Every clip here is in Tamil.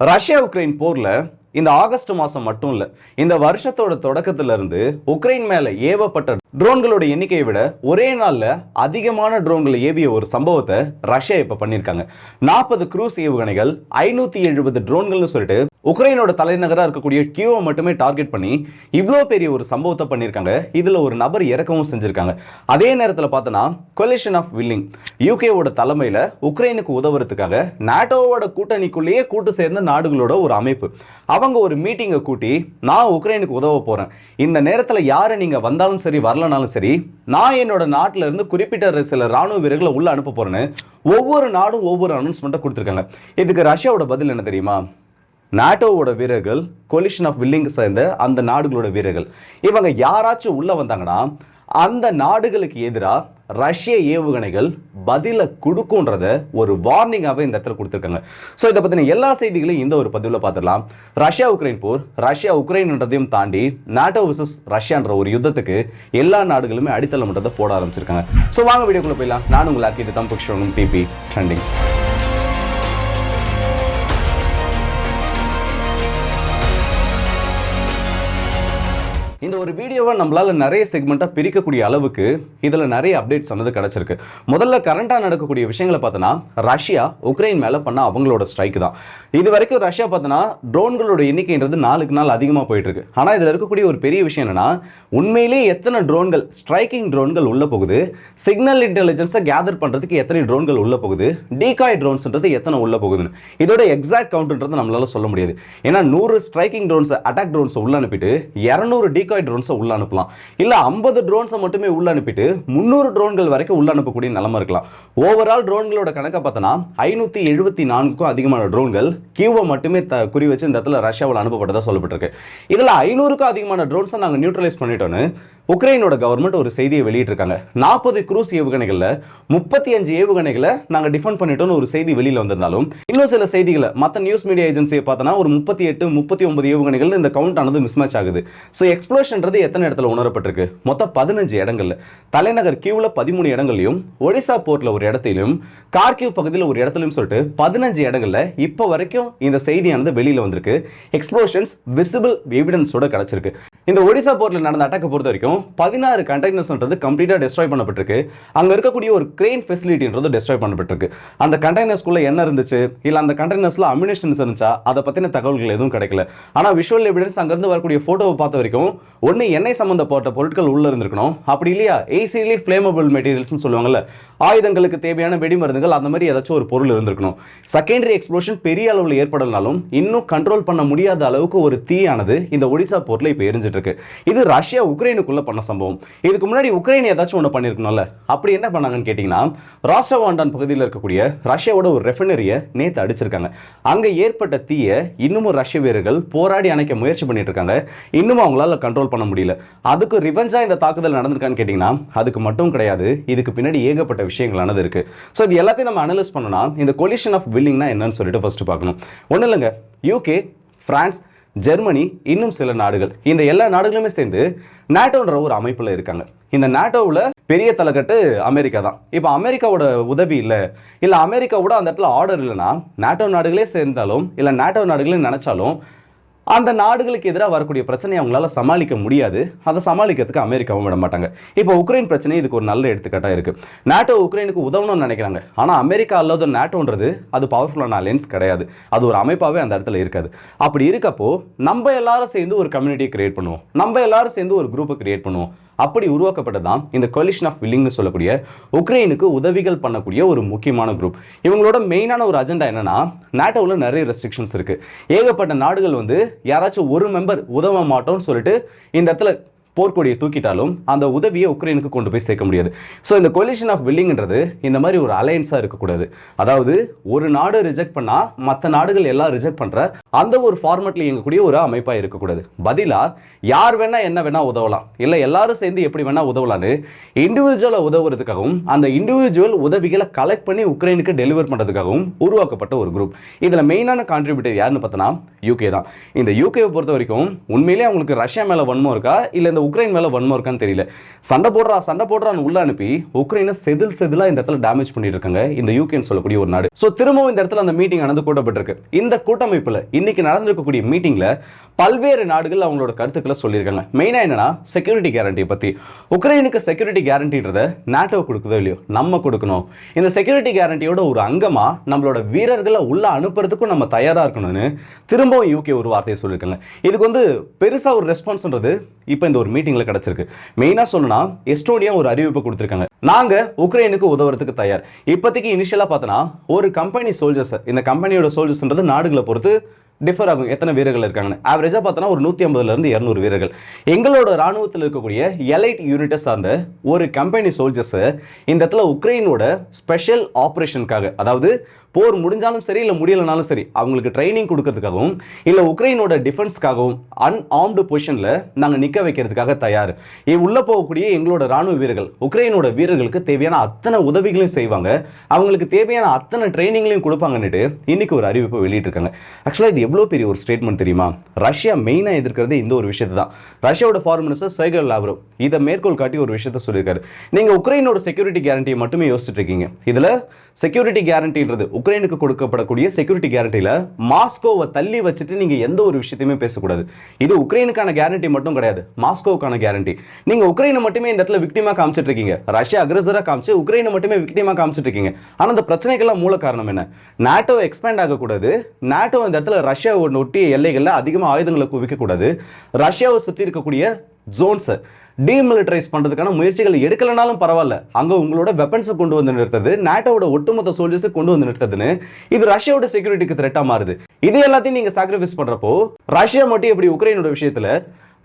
ரஷ்யா உக்ரைன் போர்ல இந்த ஆகஸ்ட் மாசம் மட்டும் இல்ல இந்த வருஷத்தோட தொடக்கத்திலிருந்து உக்ரைன் மேல ஏவப்பட்ட ட்ரோன்களோட எண்ணிக்கையை விட ஒரே நாள்ல அதிகமான ட்ரோன்களை ஏவிய ஒரு சம்பவத்தை ரஷ்யா இப்போ பண்ணிருக்காங்க நாற்பது க்ரூஸ் ஏவுகணைகள் ஐநூத்தி எழுபது ட்ரோன்கள்னு சொல்லிட்டு உக்ரைனோட தலைநகரா இருக்கக்கூடிய கியூவை மட்டுமே டார்கெட் பண்ணி இவ்வளோ பெரிய ஒரு சம்பவத்தை பண்ணியிருக்காங்க. இதுல ஒரு நபர் இறக்கவும் செஞ்சுருக்காங்க. அதே நேரத்தில் பார்த்தோன்னா கொலிஷன் ஆஃப் வில்லிங் யூகேவோட தலைமையில உக்ரைனுக்கு உதவுறதுக்காக நாட்டோவோட கூட்டணிக்குள்ளேயே கூட்டு சேர்ந்த நாடுகளோட ஒரு அமைப்பு. அவங்க ஒரு மீட்டிங்கை கூட்டி நான் உக்ரைனுக்கு உதவ போறேன். இந்த நேரத்தில் யாரை நீங்க வந்தாலும் சரி வரலனாலும் சரி நான் என்னோட நாட்டில இருந்து குறிப்பிட்ட சில ராணுவ வீரர்களை உள்ள அனுப்ப போறேன்னு ஒவ்வொரு நாடும் ஒவ்வொரு அனௌன்ஸ்மெண்ட்டை கொடுத்துருக்காங்க. இதுக்கு ரஷ்யாவோட பதில் என்ன தெரியுமா? நாட்டோவோட வீரர்கள் கொலிஷன் ஆஃப் வில்லிங் சேர்ந்த அந்த நாடுகளோட வீரர்கள். இவங்க யாராச்சும் உள்ள வந்தாங்கன்னா அந்த நாடுகளுக்கு எதிராக ரஷ்ய ஏவுகணைகள் பதில கொடுக்குன்றத ஒரு வார்னிங்காகவே இந்த இடத்துல கொடுத்துருக்காங்க. ஸோ இதை பற்றின எல்லா செய்திகளையும் இந்த ஒரு பதிவில் பார்த்துடலாம். ரஷ்யா உக்ரைன் போர் ரஷ்யா உக்ரைன்ன்றதையும் தாண்டி நாட்டோ விசஸ் ரஷ்யான்ற ஒரு யுத்தத்துக்கு எல்லா நாடுகளுமே அடித்தளமிட்டதை போட ஆரம்பிச்சிருக்காங்க. ஸோ வாங்க வீடியோக்குள்ள போயிடலாம். நான் உங்களுக்கு இது தம்பு டிபி ட்ரெண்டிங்ஸ் ஒரு வீடியோவை நம்மளால நிறைய செக்மெண்ட்டாக பிரிக்கக்கூடிய அளவுக்கு இதில் நிறைய அப்டேட்ஸ் சொன்னது கிடச்சிருக்கு. முதல்ல கரண்டாக நடக்கக்கூடிய விஷயங்களை பார்த்தோன்னா ரஷ்யா உக்ரைன் மேலே பண்ண அவங்களோட ஸ்ட்ரைக் தான். இது வரைக்கும் ரஷ்யா பார்த்தோன்னா ட்ரோன்களோட எண்ணிக்கைன்றது நாளுக்கு நாள் அதிகமாக போயிட்டு இருக்கு ஆனால் இதில் இருக்கக்கூடிய ஒரு பெரிய விஷயம் என்னன்னா உண்மையிலேயே எத்தனை ட்ரோன்கள் ஸ்ட்ரைக்கிங் ட்ரோன்கள் உள்ளே போகுது சிக்னல் இன்டெலிஜென்ஸை கேதர் பண்ணுறதுக்கு எத்தனை ட்ரோன்கள் உள்ள போகுது டீகாய் ட்ரோன்ஸ்ன்றது எத்தனை உள்ள போகுதுன்னு. இதோட எக்ஸாக்ட் கவுண்ட்ன்றது நம்மளால சொல்ல முடியாது. ஏன்னா நூறு ஸ்ட்ரைக்கிங் ட்ரோன்ஸ் அட்டாக் ட்ரோன்ஸ் உள்ள அனுப்பிட்டு இரநூறு டீகாய் ட்ரோன்ஸை உள்ள அனுப்பலாம். இல்லை ஐம்பது ட்ரோன்ஸை மட்டுமே உள்ள அனுப்பிட்டு முந்நூறு ட்ரோன்கள் வரைக்கும் உள்ள அனுப்பக்கூடிய நிலைமை இருக்கலாம். ஓவரால் ட்ரோன்களோட கணக்கை பார்த்தோன்னா ஐநூற்றி எழுபத்தி நான்குக்கும் அதிகமான ட்ரோன்கள் கியூவை மட்டுமே த குறி வச்சு இந்த இடத்துல ரஷ்யாவில் அனுப்பப்பட்டதாக சொல்லப்பட்டிருக்கு. இதில் ஐநூறுக்கும் அதிகமான ட்ரோன்ஸை நாங்கள் நியூட்ரலைஸ் பண்ணிட்டோன்னு உக்ரைனோட கவர்மெண்ட் ஒரு செய்தியை வெளியிட்டிருக்காங்க. நாற்பது குரூஸ் ஏவுகணைகளில் முப்பத்தி அஞ்சு ஏவுகணைகளை நாங்கள் டிஃபெண்ட் பண்ணிட்டோம்னு ஒரு செய்தி வெளியில் வந்திருந்தாலும் இன்னும் சில செய்திகளை மற்ற நியூஸ் மீடியா ஏஜென்சியை பார்த்தோன்னா ஒரு முப்பத்தி எட்டு முப்பத்தி ஒன்பது ஏவுகணைகள் இந்த கவுண்ட் ஆனது மிஸ்மேட்ச் ஆகுது. ஸோ எக்ஸ்ப்ளோஷன்றது எத்தனை இடத்துல உணரப்பட்டிருக்கு? மொத்தம் பதினஞ்சு இடங்கள்ல. தலைநகர் கியூவில் பதிமூணு இடங்களையும் ஒடிசா போர்ட்டில் ஒரு இடத்திலும் கார்கியூ பகுதியில் ஒரு இடத்துலையும் சொல்லிட்டு பதினஞ்சு இடங்களில் இப்போ வரைக்கும் இந்த செய்தியானது வெளியில் வந்திருக்கு. எக்ஸ்ப்ளோஷன்ஸ் விசிபிள் எவிடன்ஸோட கிடச்சிருக்கு. இந்த ஒடிசா போர்ட்டில் நடந்த அட்டாக்கை பொறுத்த வரைக்கும் பதினாறு கண்டெய்னர்ஸ்ன்றது கம்ப்ளீட்டாக டெஸ்ட்ராய் பண்ணப்பட்டிருக்கு. அங்கே இருக்கக்கூடிய ஒரு கிரெயின் ஃபெசிலிட்டின்றது டெஸ்ட்ராய் பண்ணப்பட்டிருக்கு. அந்த கண்டெய்னர்ஸ்க்குள்ளே என்ன இருந்துச்சு? இல்லை அந்த கண்டெய்னர்ஸில் அமினேஷன்ஸ் இருந்துச்சா? அதை பற்றின தகவல்கள் எதுவும் கிடைக்கல. ஆனால் விஷுவல் எவிடன்ஸ் அங்கேருந்து வரக்கூடிய ஃபோட்டோவை பார்த்த வரைக்கும் ஒன்று எண்ணெய் சம்மந்தப்பட்ட பொருட்கள் உள்ள இருந்திருக்கணும். அப்படி இல்லையா? ஏசிலி ஃப்ளேமபிள் மெட்டீரியல்ஸ்னு சொல்லுவாங்கல்ல. ஆயுதங்களுக்கு தேவையான வெடிமருந்துகள் அந்த மாதிரி ஏதாச்சும் ஒரு பொருள் இருந்திருக்கணும். செகண்டரி எக்ஸ்ப்ளோஷன் பெரிய அளவில் ஏற்படலனாலும் இன்னும் கண்ட்ரோல் பண்ண முடியாத அளவுக்கு ஒரு தீயானது இந்த ஒடிசா போர்ட்டில் இப்போ எரிஞ்சிட்டு இருக்கு. இது ரஷ்யா உக்ரைனுக்குள்ள பண்ண சம்பவம். இதுக்கு முன்னாடி உக்ரைன் ஏதாச்சும் ஒன்று பண்ணியிருக்கணும்ல அப்படி என்ன பண்ணாங்கன்னு கேட்டிங்கன்னா ராஷ்டிரவாண்டான் பகுதியில் இருக்கக்கூடிய ரஷ்யாவோட ஒரு ரெஃபினரியை நேற்று அடிச்சிருக்காங்க. அங்கே ஏற்பட்ட தீயை இன்னமும் ரஷ்ய வீரர்கள் போராடி அணைக்க முயற்சி பண்ணிட்டு இருக்காங்க. இன்னும் அவங்களால கண்ட்ரோல் பண்ண முடியல. அதுக்கு ரிவெஞ்சா இந்த தாக்குதல் நடந்திருக்கான்னு கேட்டிங்கன்னா அதுக்கு மட்டும் கிடையாது. இதுக்கு பின்னாடி ஏகப்பட்ட விஷயங்களானது இருக்கு. ஸோ இது எல்லாத்தையும் நம்ம அனலைஸ் பண்ணோம்னா இந்த கொலிஷன் ஆஃப் வில்லிங்னா என்னன்னு சொல்லிட்டு ஃபர்ஸ்ட் பார்க்கணும். ஒன்றும் இல்லைங்க. யூகே பிரான்ஸ் ஜெர்மனி இன்னும் சில நாடுகள். இந்த எல்லா நாடுகளுமே சேர்ந்து நாட்டோன்ற ஒரு அமைப்பில் இருக்காங்க. இந்த நாட்டோவில் பெரிய தலைக்கட்டு அமெரிக்கா தான். இப்போ அமெரிக்காவோட உதவி இல்லை. இல்லை அமெரிக்காவோட அந்த இடத்துல ஆர்டர் இல்லைன்னா நாட்டோ நாடுகளே சேர்ந்தாலும் இல்லை நாட்டோ நாடுகளே நினச்சாலும் அந்த நாடுகளுக்கு எதிராக வரக்கூடிய பிரச்சனையை அவங்களால சமாளிக்க முடியாது. அதை சமாளிக்கிறதுக்கு அமெரிக்காவும் விட மாட்டாங்க. இப்போ உக்ரைன் பிரச்சனை இதுக்கு ஒரு நல்ல எடுத்துக்காட்டாக இருக்கு. நாட்டோ உக்ரைனுக்கு உதவணும்னு நினைக்கிறாங்க. ஆனால் அமெரிக்கா அல்லாத நாட்டோன்றது அது பவர்ஃபுல்லான அலையன்ஸ் கிடையாது. அது ஒரு அமைப்பாகவே அந்த இடத்துல இருக்காது. அப்படி இருக்கப்போ நம்ம எல்லாரும் சேர்ந்து ஒரு கம்யூனிட்டியை கிரியேட் பண்ணுவோம். நம்ம எல்லாரும் சேர்ந்து ஒரு குரூப்பை கிரியேட் பண்ணுவோம். அப்படி உருவாக்கப்பட்டது தான் இந்த கொலிஷன் ஆஃப் வில்லிங்னு சொல்லக்கூடிய உக்ரைனுக்கு உதவிகள் பண்ணக்கூடிய ஒரு முக்கியமான குரூப் இவங்களோட மெயினான ஒரு அஜெண்டா என்னன்னா நாட்டோவில் நிறைய ரெஸ்ட்ரிக்ஷன்ஸ் இருக்கு. ஏகப்பட்ட நாடுகள் வந்து யாராச்சும் ஒரு மெம்பர் உதவ மாட்டோம்னு சொல்லிட்டு இந்த இடத்துல போர்க்கொடியை தூக்கிட்டாலும் அந்த உதவியை உக்ரைனுக்கு கொண்டு போய் சேர்க்க முடியாது. ஸோ இந்த கொலிஷன் ஆஃப் வில்லிங்ன்றது இந்த மாதிரி ஒரு அலையன்ஸாக இருக்கக்கூடாது. அதாவது ஒரு நாடு ரிஜெக்ட் பண்ணால் மற்ற நாடுகள் எல்லாம் ரிஜெக்ட் பண்ணுற அந்த ஒரு ஃபார்மெட்டில் இயங்கக்கூடிய ஒரு அமைப்பாக இருக்கக்கூடாது. பதிலாக யார் வேணால் என்ன வேணால் உதவலாம். இல்லை எல்லாரும் சேர்ந்து எப்படி வேணால் உதவலான்னு இண்டிவிஜுவலை உதவுறதுக்காகவும் அந்த இண்டிவிஜுவல் உதவிகளை கலெக்ட் பண்ணி உக்ரைனுக்கு டெலிவர் பண்ணுறதுக்காகவும் உருவாக்கப்பட்ட ஒரு குரூப் இதில் மெயினான கான்ட்ரிபியூட்டர் யாருன்னு பார்த்தோன்னா யூகே தான். இந்த யூகேவை பொறுத்த வரைக்கும் உண்மையிலேயே அவங்களுக்கு ரஷ்யா மேலே வன்மம் இருக்கா? இல்லை இந்த இந்த உக்ரைன் மேலே வன்மம் இருக்கான்னு தெரியல. சண்டை போடுறா சண்டை போடுறான்னு உள்ள அனுப்பி உக்ரைனை செதில் செதிலா இந்த இடத்துல டேமேஜ் பண்ணிட்டு இருக்காங்க. இந்த யூகேன்னு சொல்லக்கூடிய ஒரு நாடு. ஸோ திரும்பவும் இந்த இடத்துல அந்த மீட்டிங் நடந்து கூட்டப்பட்டிருக்கு. இந்த கூட்டமைப்பில் இன்னைக்கு நடந்திருக்கக்கூடிய மீட்டிங்ல பல்வேறு நாடுகள் அவங்களோட கருத்துக்களை சொல்லியிருக்காங்க. மெயினாக என்னன்னா செக்யூரிட்டி கேரண்டி பற்றி உக்ரைனுக்கு செக்யூரிட்டி கேரண்டின்றத நாட்டோ கொடுக்குதோ இல்லையோ? நம்ம கொடுக்கணும். இந்த செக்யூரிட்டி கேரண்டியோட ஒரு அங்கமா நம்மளோட வீரர்களை உள்ள அனுப்புறதுக்கும் நம்ம தயாராக இருக்கணும்னு திரும்பவும் யூகே ஒரு வார்த்தையை சொல்லியிருக்காங்க. இதுக்கு வந்து பெருசாக ஒரு ரெஸ்பான்ஸ்ன்றது இப்போ இந்த ஒரு மீட்டிங்ல கிடைச்சிருக்கு. மெயினா சொல்லணும்னா எஸ்டோனியா ஒரு அறிவிப்பு கொடுத்திருக்காங்க. நாங்க உக்ரைனுக்கு உதவுறதுக்கு தயார். இப்போதைக்கு இனிஷியலா பார்த்தோன்னா ஒரு கம்பெனி சோல்ஜர்ஸ் இந்த கம்பெனியோட சோல்ஜர்ஸ்ன்றது நாடுகளை பொறுத்து டிஃபர் ஆகும் எத்தனை வீரர்கள் இருக்காங்கன்னு. ஆவரேஜாக பார்த்தோன்னா ஒரு நூற்றி ஐம்பதுலேருந்து இரநூறு வீரர்கள். எங்களோட ராணுவத்தில் இருக்கக்கூடிய எலைட் யூனிட்டை சார்ந்த ஒரு கம்பெனி சோல்ஜர்ஸை இந்த இடத்துல உக்ரைனோட ஸ்பெஷல் ஆப்ரேஷனுக்காக அதாவது போர் முடிஞ்சாலும் சரி இல்லை முடியலனாலும் சரி அவங்களுக்கு ட்ரைனிங் கொடுக்கறதுக்காகவும் இல்லை உக்ரைனோட டிஃபென்ஸ்க்காகவும் அன்ஆர்ம்டு பொசிஷனில் நாங்கள் நிற்க வைக்கிறதுக்காக தயார். உள்ளே போகக்கூடிய எங்களோட ராணுவ வீரர்கள் உக்ரைனோட வீரர்களுக்கு தேவையான அத்தனை உதவிகளையும் செய்வாங்க. அவங்களுக்கு தேவையான அத்தனை ட்ரைனிங்லையும் கொடுப்பாங்கன்னுட்டு இன்னைக்கு ஒரு அறிவிப்பு வெளியிட்டிருக்காங்க. ஆக்சுவலாக இது எவ்வளோ பெரிய ஒரு ஸ்டேட்மெண்ட் தெரியுமா? ரஷ்யா மெயினாக எதிர்க்கிறது இந்த ஒரு விஷயத்தை தான். ரஷ்யாவோட ஃபாரின் மினிஸ்டர் சைகர் லாவ்ரோ இதை மேற்கோள் காட்டி ஒரு விஷயத்த சொல்லியிருக்காரு. நீங்கள் உக்ரைனோட செக்யூரிட்டி கேரண்டியை மட்டுமே யோசிச்சுட்டு இருக்கீங்க இதில் செக்யூரிட்டி கேரண்டின்றது உக்ரைனுக்கு கொடுக்கப்படக்கூடிய செக்யூரிட்டி கேரண்டியில் மாஸ்கோவை தள்ளி வச்சுட்டு நீங்கள் எந்த ஒரு விஷயத்தையுமே பேசக்கூடாது. இது உக்ரைனுக்கான கேரண்டி மட்டும் கிடையாது. மாஸ்கோவுக்கான கேரண்டி நீங்கள் உக்ரைனை மட்டுமே இந்த இடத்துல விக்டிமாக காமிச்சிட்டு இருக்கீங்க ரஷ்யா அக்ரஸராக காமிச்சு உக்ரைனை மட்டுமே விக்டிமா காமிச்சிட்டு இருக்கீங்க ஆனால் அந்த பிரச்சனைகள்லாம் மூல காரணம் என்ன? நாட்டோ எக்ஸ்பேண்ட் ஆகக்கூடாது. நாட்டோ இந்த இடத்துல ரஷ்யாவை ஒட்டிய எல்லைகளில் அதிகமாக ஆயுதங்களை குவிக்கக்கூடாது. ரஷ்யாவை சுற்றி இருக்கக்கூடிய ஜோன்ஸை டீமிலிட்டரைஸ் பண்ணுறதுக்கான முயற்சிகள் எடுக்கலனாலும் பரவாயில்ல. அங்கே உங்களோட வெப்பன்ஸை கொண்டு வந்து நிறுத்துறது நாட்டோட ஒட்டுமொத்த சோல்ஜர்ஸை கொண்டு வந்து நிறுத்துறதுன்னு இது ரஷ்யாவோட செக்யூரிட்டிக்கு த்ரெட்டாக மாறுது. இது எல்லாத்தையும் நீங்கள் சாக்ரிஃபைஸ் பண்ணுறப்போ ரஷ்யா மட்டும் எப்படி உக்ரைனோட விஷயத்தில்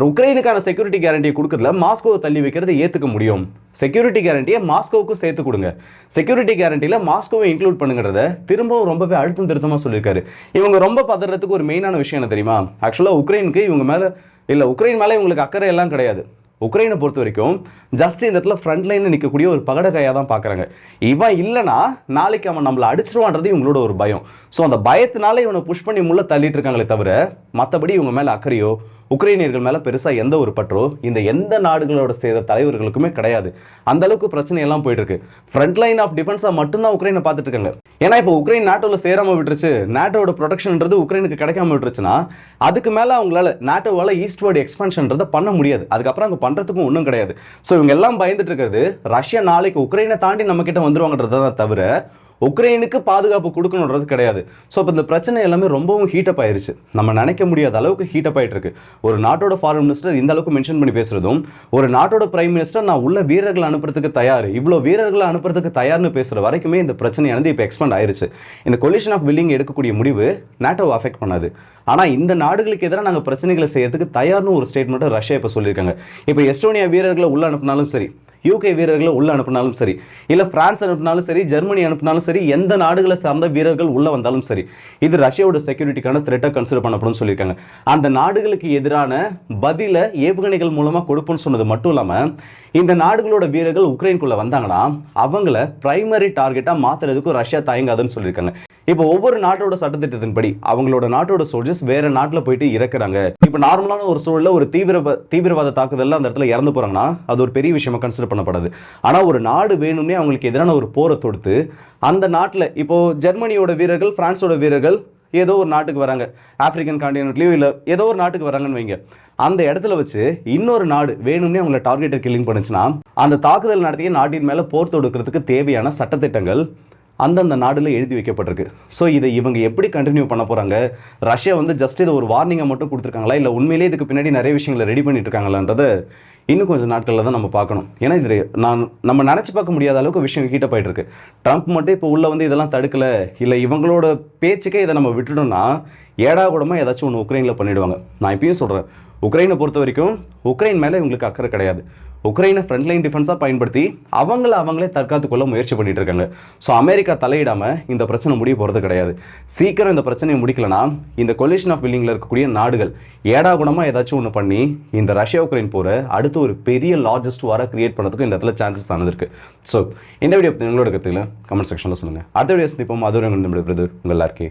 உக்ரைனுக்கான செக்யூரிட்டி கேரண்டியை கொடுக்கறதுல மாஸ்கோவை தள்ளி வைக்கிறது ஏற்றுக்க முடியும். செக்யூரிட்டி கேரண்டியை மாஸ்கோவுக்கும் சேர்த்து கொடுங்க. செக்யூரிட்டி கேரண்டியில் மாஸ்கோவை இன்க்ளூட் பண்ணுங்கிறத திரும்பவும் ரொம்பவே அழுத்தம் திருத்தமாக சொல்லியிருக்காரு. இவங்க ரொம்ப பதறதுக்கு ஒரு மெயினான விஷயம் என்ன தெரியுமா? ஆக்சுவலாக உக்ரைனுக்கு இவங்க மேலே இல்லை உக்ரைன் மேலே இவங்களுக்கு அக்கறை எல்லாம் கிடையாது. உக்ரைனை பொறுத்த வரைக்கும் ஜஸ்ட் இந்த இடத்துல ஃப்ரண்ட் லைனில் நிற்கக்கூடிய ஒரு பகடகையாக தான் பார்க்குறாங்க. இவன் இல்லைனா நாளைக்கு அவன் நம்மளை அடிச்சிருவான்றது இவங்களோட ஒரு பயம். ஸோ அந்த பயத்தினால இவனை புஷ் பண்ணி முள்ள தள்ளிட்டு இருக்காங்களே தவிர மற்றபடி இவங்க மேலே அக்கறையோ உக்ரைனியர்கள் மேலே பெருசாக எந்த ஒரு பற்றோ இந்த எந்த நாடுகளோட சேர்ந்த தலைவர்களுக்குமே கிடையாது. அந்த அளவுக்கு பிரச்சனையெல்லாம் போயிட்டு இருக்கு ஃப்ரண்ட் லைன் ஆஃப் டிஃபென்ஸாக மட்டும்தான் உக்ரைனை பார்த்துட்டு இருக்காங்க. ஏன்னா இப்போ உக்ரைன் நாட்டோவில் சேராம விட்டுருச்சு நாட்டோட ப்ரொடக்ஷன்ன்றது உக்ரைனுக்கு கிடைக்காம விட்டுருச்சுன்னா அதுக்கு மேலே அவங்களால நாட்டோவால் ஈஸ்ட்வர்டு எக்ஸ்பென்ஷன்றதை பண்ண முடியாது. அதுக்கப்புறம் அங்கே பண்ணுறதுக்கும் ஒன்றும் கிடையாது. ஸோ இவங்க எல்லாம் பயந்துட்டு இருக்கிறது ரஷ்யா நாளைக்கு உக்ரைனை தாண்டி நம்ம கிட்ட வந்துருவாங்கன்றதை தான் தவிர உக்ரைனுக்கு பாதுகாப்பு கொடுக்கணுன்றது கிடையாது. ஸோ இப்போ இந்த பிரச்சனை எல்லாமே ரொம்பவும் ஹீட்டப் ஆயிருச்சு. நம்ம நினைக்க முடியாத அளவுக்கு ஹீட்டப் ஆகிட்டு இருக்கு ஒரு நாட்டோட ஃபாரின் மினிஸ்டர் இந்த அளவுக்கு மென்ஷன் பண்ணி பேசுறதும் ஒரு நாட்டோட பிரைம் மினிஸ்டர் நான் உள்ள வீரர்களை அனுப்புறதுக்கு தயார் இவ்வளோ வீரர்களை அனுப்புறதுக்கு தயார்னு பேசுகிற வரைக்குமே இந்த பிரச்சனையானது இப்போ எக்ஸ்பெண்ட் ஆயிருச்சு. இந்த கொலிஷன் ஆஃப் வில்லிங் எடுக்கக்கூடிய முடிவு நாட்டோவை அஃபெக்ட் பண்ணாது. ஆனால் இந்த நாடுகளுக்கு எதிராக நாங்கள் பிரச்சனைகளை செய்யறதுக்கு தயார்னு ஒரு ஸ்டேட்மெண்ட்டை ரஷ்யா இப்போ சொல்லியிருக்காங்க. இப்போ எஸ்டோனியா வீரர்களை உள்ள அனுப்புனாலும் சரி யூகே வீரர்களை உள்ள அனுப்பினாலும் சரி இல்லை பிரான்ஸ் அனுப்பினாலும் சரி ஜெர்மனி அனுப்பினாலும் சரி எந்த நாடுகளை சார்ந்த வீரர்கள் உள்ள வந்தாலும் சரி இது ரஷ்யாவோட செக்யூரிட்டிக்கான த்ரெட்டாக கன்சிடர் பண்ணப்படும் சொல்லியிருக்காங்க. அந்த நாடுகளுக்கு எதிரான பதில ஏவுகணைகள் மூலமாக கொடுப்போம்னு சொன்னது மட்டும் இல்லாமல் இந்த நாடுகளோட வீரர்கள் உக்ரைனுக்குள்ள வந்தாங்கன்னா அவங்கள பிரைமரி டார்கெட்டாக மாத்துறதுக்கும் ரஷ்யா தயங்காதுன்னு சொல்லியிருக்காங்க. இப்போ ஒவ்வொரு நாட்டோட சட்டத்திட்டத்தின்படி அவங்களோட நாட்டோட சோல்ஜர்ஸ் வேற நாட்டில் போயிட்டு இறக்குறாங்க. இப்போ நார்மலான ஒரு சூழலில் ஒரு தீவிர தீவிரவாத தாக்குதலில் அந்த இடத்துல இறந்து போறாங்கன்னா அது ஒரு பெரிய விஷயமா கன்சிடர் பண்ணப்படாது. ஆனால் ஒரு நாடு வேணும்னே அவங்களுக்கு எதிரான ஒரு போரை தொடுத்து அந்த நாட்டில் இப்போ ஜெர்மனியோட வீரர்கள் பிரான்ஸோட வீரர்கள் ஏதோ ஒரு நாட்டுக்கு வராங்க. ஆப்பிரிக்கன் காண்டினென்ட்லேயோ இல்லை ஏதோ ஒரு நாட்டுக்கு வராங்கன்னு வைங்க. அந்த இடத்துல வச்சு இன்னொரு நாடு வேணும்னே அவங்கள டார்கெட்டை கில்லிங் பண்ணுச்சுன்னா அந்த தாக்குதல் நடத்திய நாட்டின் மேலே போர் தொடுக்கிறதுக்கு தேவையான சட்டத்திட்டங்கள் அந்தந்த நாடுல எழுதி வைக்கப்பட்டிருக்கு. ஸோ இதை இவங்க எப்படி கண்டினியூ பண்ண போறாங்க? ரஷ்யா வந்து ஜஸ்ட் இதை ஒரு வார்னிங்கை மட்டும் கொடுத்துருக்காங்களா? இல்லை உண்மையிலேயே இதுக்கு பின்னாடி நிறைய விஷயங்களை ரெடி பண்ணிட்டு இருக்காங்களான்றதை இன்னும் கொஞ்சம் நாட்களில் தான் நம்ம பார்க்கணும். ஏன்னா இது நான் நம்ம நினச்சி பார்க்க முடியாத அளவுக்கு விஷயம் ஹீட் போயிட்டு இருக்கு ட்ரம்ப் மட்டும் இப்போ உள்ள வந்து இதெல்லாம் தடுக்கல. இல்லை இவங்களோட பேச்சுக்கே இதை நம்ம விட்டுட்டோம்னா ஏடா கூடமாக ஏதாச்சும் ஒன்று உக்ரைனில் பண்ணிடுவாங்க. நான் இப்பயும் சொல்கிறேன் உக்ரைனை பொறுத்த வரைக்கும் உக்ரைன் மேலே இவங்களுக்கு அக்கறை கிடையாது. உக்ரைனை ஃப்ரண்ட்லைன் டிஃபென்ஸாக பயன்படுத்தி அவங்கள அவங்களே தற்காத்து கொள்ள முயற்சி பண்ணிட்டு இருக்காங்க. ஸோ அமெரிக்கா தலையிடாமல் இந்த பிரச்சனை முடிய போகிறது கிடையாது. சீக்கிரம் இந்த பிரச்சனையை முடிக்கலனா இந்த கொலிஷன் ஆஃப் வில்லிங்கில் இருக்கக்கூடிய நாடுகள் ஏடா குணமாக ஏதாச்சும் ஒன்று பண்ணி இந்த ரஷ்யா உக்ரைன் போரை அடுத்து ஒரு பெரிய லார்ஜஸ்ட் வாராக கிரியேட் பண்ணுறதுக்கு இந்த இடத்துல சான்சஸ் ஆனது ஸோ இந்த வீடியோ பற்றி உங்களோட கருத்துக்களை கமெண்ட் செக்ஷனில் சொல்லுங்கள் அடுத்த வீடியோ சந்திப்போம். அதுவரை ஒரு உங்கள் எல்லாருக்கே